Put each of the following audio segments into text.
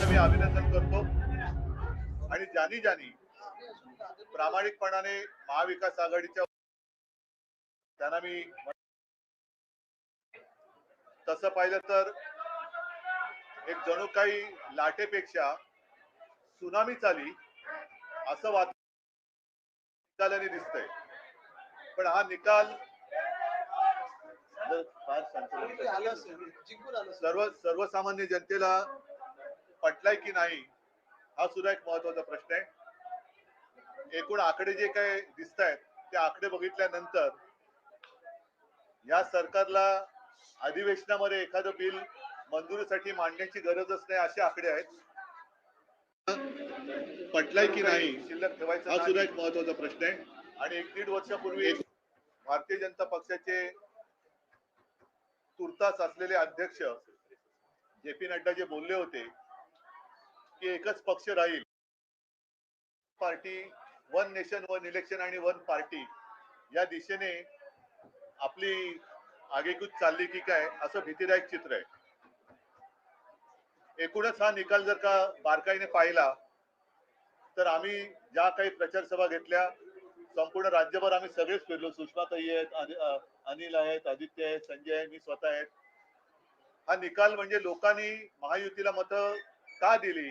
त्यांचं मी अभिनंदन करतो आणि ज्यांनी ज्यांनी प्रामाणिकपणाने महाविकास आघाडीच्या त्यांना मी तसं पाहिलं तर एक जणू काही लाटेपेक्षा सुनामी चाली असं वात निकालाने दिसतंय पण हा निकाल. सर्व सर्वसामान्य जनतेला पटलाय की नाही हा सुद्धा एक महत्त्वाचा प्रश्न आहे. एकूण आकडे जे काही दिसत आहेत ते आकडे बघितल्यानंतर या सरकारला अधिवेशनामध्ये एखादं बिल मंजुरीसाठी मांडण्याची गरजच नाही असे आकडे आहेत. पटलाय की नाही शिल्लक ठेवायचा हा सुद्धा एक महत्त्वाचा प्रश्न आहे. आणि एक दीड वर्षापूर्वी भारतीय जनता पक्षाचे तुर्तास असलेले अध्यक्ष जे पी नड्डा जे बोलले होते की एकच पक्ष राहील. Party one nation one election आणि वन पार्टी या दिशेने आपली आगेकूच चालली की काय असं भीतीदायक चित्र आहे. एकूणच हा निकाल जर का बारकाईने पाहिला तर आम्ही ज्या काही प्रचार सभा घेतल्या संपूर्ण राज्यभर आम्ही सगळेच फिरलो. सुषमाताई आहेत अनिल आहेत आदित्य आहेत संजय आहे मी स्वतः आहेत. हा निकाल म्हणजे लोकांनी महायुतीला मतं का दिली?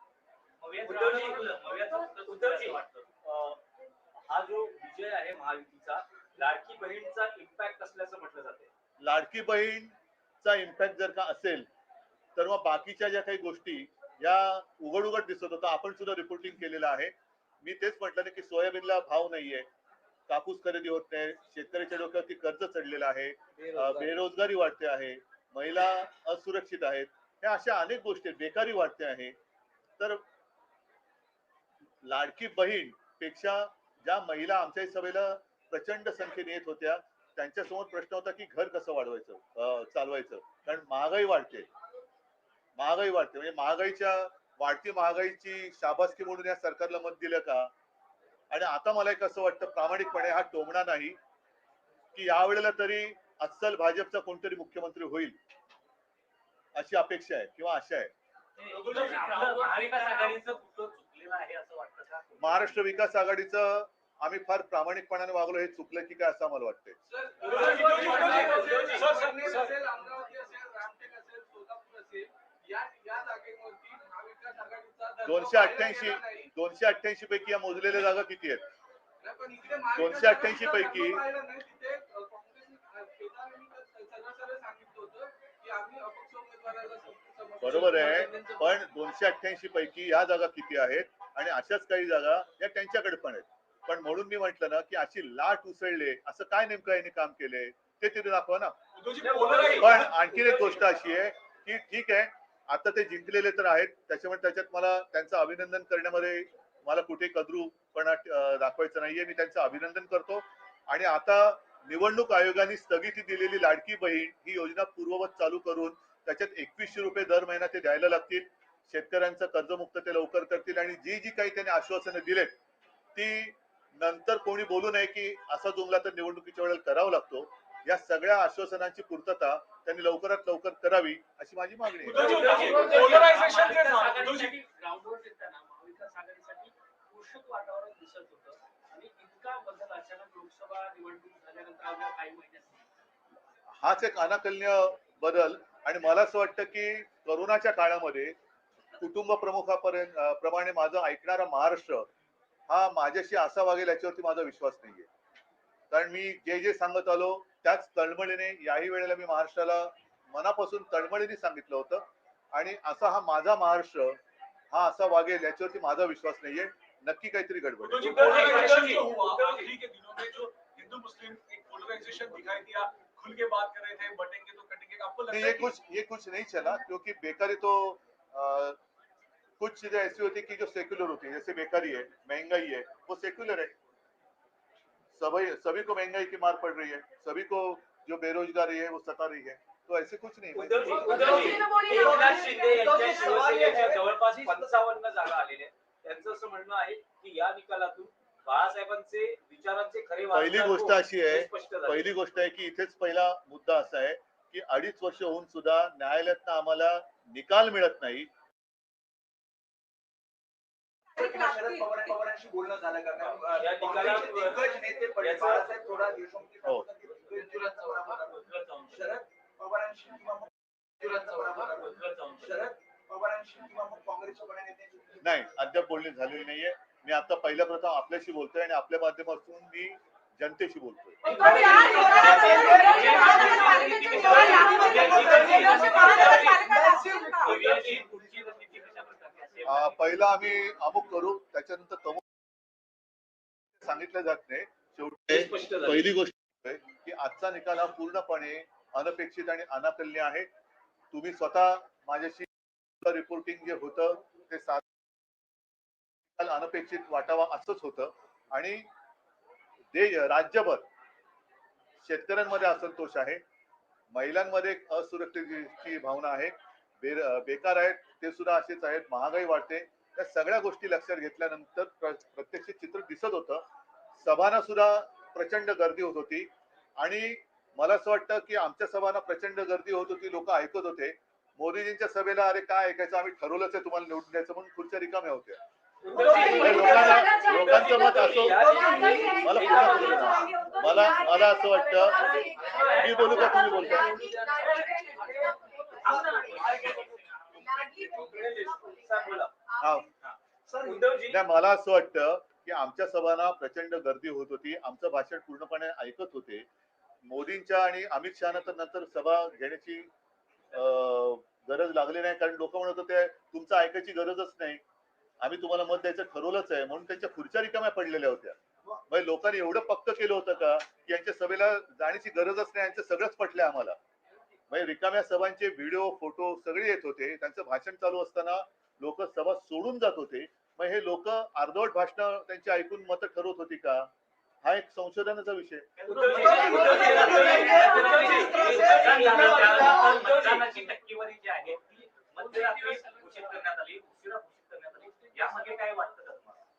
उद्धवजी. हा जो विजय आहे महायुतीचा लाडकी बहीणचा इम्पॅक्ट असल्याचं म्हटलं जाते? लाडकी बहीणचा इम्पॅक्ट जर का असेल तर मग बाकीच्या ज्या काही गोष्टी या उघड उघड दिसत होता आपण सुद्धा रिपोर्टिंग केलेलं आहे. मी तेच म्हटलं ना की सोयाबीनला भाव नाहीये. कापूस खरेदी होत नाही शेतकऱ्याच्या डोक्यावरती कर्ज चढलेलं आहे बेरोजगारी. वाढते आहे महिला असुरक्षित आहेत ह्या अशा अनेक गोष्टी आहेत. बेकारी वाढते आहे. तर लाडकी बहीणपेक्षा ज्या महिला आमच्या सभेला प्रचंड संख्येने येत होत्या त्यांच्यासमोर प्रश्न होता की घर कसं वाढवायचं चालवायचं. कारण महागाई वाढते. महागाई वाढते. म्हणजे महागाईच्या वाढती महागाईची शाबासकी म्हणून या सरकारला मत दिलं का? आणि आता मला एक असं वाटतं प्रामाणिकपणे हा टोमणा नाही की यावेळेला तरी अस्सल भाजपचा कोणतरी मुख्यमंत्री होईल अशी अपेक्षा आहे किंवा आशा आहे. महाराष्ट्र विकास आघाडीचं आम्ही फार प्रामाणिकपणाने वागलो हे चुकलं की काय असं मला वाटतंय दोनशे अठ्ठ्याऐंशी. दोनशे अठ्ठ्याऐंशी पैकी या मोजलेल्या जागा किती आहेत दोनशे अठ्ठ्याऐंशी पैकी- बरोबर आहे. पण दोनशे अठ्ठ्याऐंशी पैकी या जागा किती आहेत आणि अशाच काही जागा या त्यांच्याकडे पण आहेत. पण म्हणून मी म्हंटल ना की अशी लाट उसळले असं काय नेमकं यांनी काम केलंय ते तिथे दाखवा ना. पण आणखीन एक गोष्ट अशी आहे की ठीक आहे आता ते जिंकलेले तर आहेत त्याच्यामुळे त्याच्यात मला त्यांचं अभिनंदन करण्यामध्ये मला कुठे कद्रूपणा दाखवायचं नाहीये मी त्यांचं अभिनंदन करतो. आणि आता निवडणूक आयोगाने स्थगिती दिलेली लाडकी बहीण ही योजना पूर्ववत चालू करून त्याच्यात एकवीसशे रुपये दर महिना ते द्यायला लागतील. शेतकऱ्यांचं कर्जमुक्त ते लवकर करतील आणि जी जी काही त्यांनी आश्वासनं दिलेत ती नंतर कोणी बोलू नये की असा जुमला तर निवडणुकीच्या वेळेला करावा लागतो. या सगळ्या आश्वासनांची पूर्तता त्यांनी लवकरात लवकर करावी अशी माझी मागणी हाच एक अनाकलनीय बदल. आणि मला असं वाटतं की करोनाच्या काळामध्ये कुटुंब प्रमुखापर्यंत प्रमाणे माझं ऐकणारा महाराष्ट्र हा माझ्याशी असा वागेल याच्यावरती माझा विश्वास नाहीये. कारण मी जे जे सांगत आलो त्याच तळमळीने याही वेळेला मी महाराष्ट्राला मनापासून तळमळीने सांगितलं होतं. आणि असा हा माझा महाराष्ट्र हा असा वागेल याच्यावरती माझा विश्वास नाहीये. नक्की काहीतरी गडबड है ये कुछ ये कुछ नहीं चला क्योंकि बेकारी तो अ, कुछ चीज़ें ऐसी होती है कि जो सेक्युलर होती है जैसे बेकारी है महँगाई है वो सेक्युलर है। सभी सभी को महँगाई की मार पड़ रही है सभी को जो बेरोजगारी है वो सता रही है। तो ऐसे कुछ नहीं एकनाथ शिंदे यांच्या उद्धवजी, सवाल हे शिवसेनेच्या जवळपास पंचावन्न जागा आलेल्या आहेत. त्यांचं असं म्हणणं आहे की या निकालातून बाळासाहेबांचे विचारांचे खरे पहिली वारसदार गोष्ट कोण अशी हे आहे स्पष्ट झाले. पहिली गोष्ट आहे की इथेच पहिला मुद्दा असा आहे की अडीच वर्ष होऊन सुद्धा न्यायालयातनं आम्हाला निकाल मिळत नाही. शरद पवार पवारांशी बोलणं झालं का? कारण या निकालात- काँग्रेसचे दिग्गज नेते पण याचं- बाळासाहेब थोरात यशवंत हो. पृथ्वीराजचा बरोबर. शरद पवारांशी किंवा मग पृथ्वीराजचा बरोबर. शरद पवारांशी किंवा मग काँग्रेसच्या बड्या नेत्यांशी नाही अद्याप बोलणी झालेली नाहीये. मी आता पहिल्या प्रथम आपल्याशी बोलतोय आणि आपल्या माध्यमातून मी जनतेशी बोलतोय. पहिला आम्ही अमुक करू त्याच्यानंतर तमुक सांगितलं जात नाही. शेवटी. पहिली गोष्ट की आजचा निकाल हा पूर्णपणे अनपेक्षित आणि अनाकल्य आहे. तुम्ही स्वतः माझ्याशी रिपोर्टिंग जे होतं ते निकाल अनपेक्षित वाटावा असंच होतं. आणि दे राज्यभर शेतकऱ्यांमध्ये असंतोष आहे. महिलांमध्ये एक असुरक्षिततेची भावना आहे. बेकार आहेत. ते सुद्धा असेच आहेत महागाई वाढते. त्या सगळ्या गोष्टी लक्षात घेतल्यानंतर प्रत्यक्ष चित्र दिसत होतं. सभांना सुद्धा प्रचंड गर्दी होत होती. आणि मला असं वाटतं की आमच्या सभांना प्रचंड गर्दी होत होती लोक ऐकत होते. मोदीजींच्या सभेला अरे काय ऐकायचं आम्ही ठरवलंच आहे तुम्हाला निवडून द्यायचं म्हणून खुर्च्या रिकाम्या होत्या. म्हणजे लोकांना- लोकांचं मत असो मला मला मला असं वाटतं मी बोलू का तुम्ही बोलता साहेब बोला. हा उद्धवजी नाही मला असं वाटतं की आमच्या सभांना प्रचंड गर्दी होत होती. आमचं भाषण पूर्णपणे ऐकत होते. मोदींच्या आणि अमित शहाना तर नंतर सभा घेण्याची गरज लागली नाही. कारण लोक म्हणत होते तुमचं ऐकायची गरजच नाही. आम्ही तुम्हाला मत द्यायचं ठरवलंच आहे. म्हणून त्यांच्या खुर्च्या रिकाम्या पडलेल्या होत्या. म्हणजे लोकांनी एवढं पक्क केलं होतं का? की यांच्या सभेला जाण्याची गरजच नाही. यांचं सगळंच पटलंय आम्हाला. म्हणजे रिकाम्या सभांचे व्हिडिओ फोटो सगळे येत होते. त्यांचं भाषण चालू असताना लोक सभा सोडून जात होते. मग हे लोक अर्धवट भाषण त्यांची ऐकून मतं ठरवत होती का? हा एक संशोधनाचा विषय. टक्केवारी जी आहे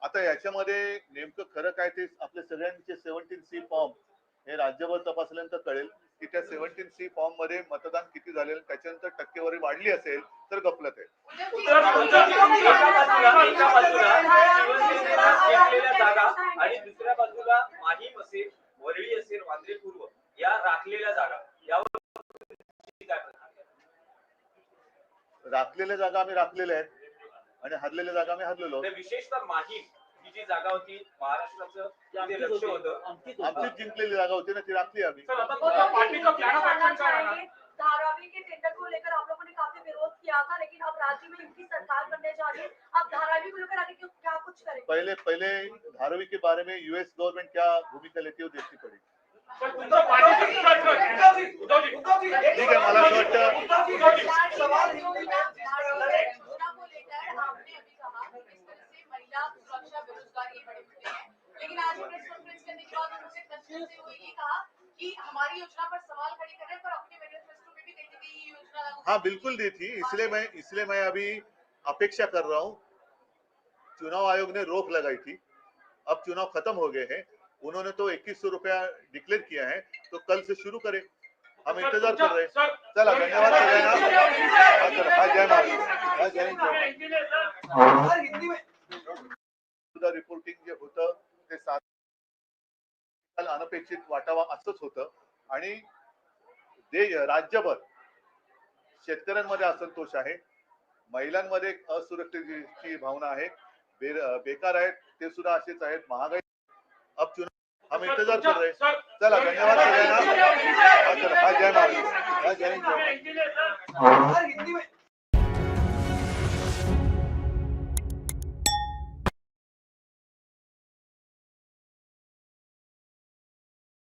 आता याच्यामध्ये नेमकं खरं काय ते आपल्या सगळ्यांचे सेव्हन्टीन सी फॉर्म हे राज्यभर तपासल्यानंतर कळेल. की त्या सेव्हन्टीन सी फॉर्ममध्ये मतदान किती झालेलं त्याच्यानंतर टक्केवारी वाढली असेल तर गफलत आहे उद्धवजी, आणि दुसऱ्या बाजूला माहीम असेल वरळी असेल वांद्रे पूर्व या राखलेल्या जागा यावर राखलेल्या जागा आम्ही राखलेल्या आहेत आणि हरलेल्या जागा आम्ही हरलेलो आहोत. तर विशेषतः माहीम जी जागा होती महाराष्ट्राचं जे लक्ष होतं आमचीच जिंकलेली जागा होती ना ती राखली आम्ही सर आता पार्टी का प्लान ऑफ़ एक्शन क्या रहना धारावी के टेंडर को लेकर आप लोगों ने काफ़ी विरोध किया था लेकिन अब राज्य में इनकी सरकार बनने जा रही है अब धारावी को लेकर आगे क्यों क्या कुछ करेंगे पहले पहले धारावी के बारे में यूएस गवर्नमेंट क्या भूमिका लेती है वो देखनी पड़ेगी ठीक आहे मला असं वाटतं लाडली सवाल योजना को लेकर आपने अभी कहा कि किस तरह से महिला सुरक्षा ये बड़े मुद्दे हैं लेकिन आज प्रेस कॉन्फ्रेंस करने के बाद उन्होंने प्रश्न से हुए ये कहा कि हमारी योजना पर सवाल खड़े कर रहे हैं पर अपने मैनिफेस्टो में भी कहीं ना कहीं योजना हाँ बिल्कुल दी थी इसलिए मैं इसलिए मैं अभी अपेक्षा कर रहा हूँ चुनाव आयोग ने रोक लगाई थी अब चुनाव खत्म हो गए हैं उन्होंने तो इक्कीस सौ रुपया डिक्लेयर किया है तो कल से शुरू करें हम इंतज़ार कर रहे हैं सर चला धन्यवाद हा, हा, जय हा, हिंदी में सुद्धा रिपोर्टिंग जे होतं ते सात अनपेक्षित वाटावा असंच होतं आणि दे राज्यभर शेतकऱ्यांमध्ये असंतोष आहे महिलांमध्ये एक असुरक्षिततेची भावना आहे बे- बेकार आहेत ते सुद्धा असेच आहेत महागाई अब चुनाव हम इंतजार कर रहे हैं. चला धन्यवाद सगळ्यांना हा, हा जय महाराज हा जय हिंद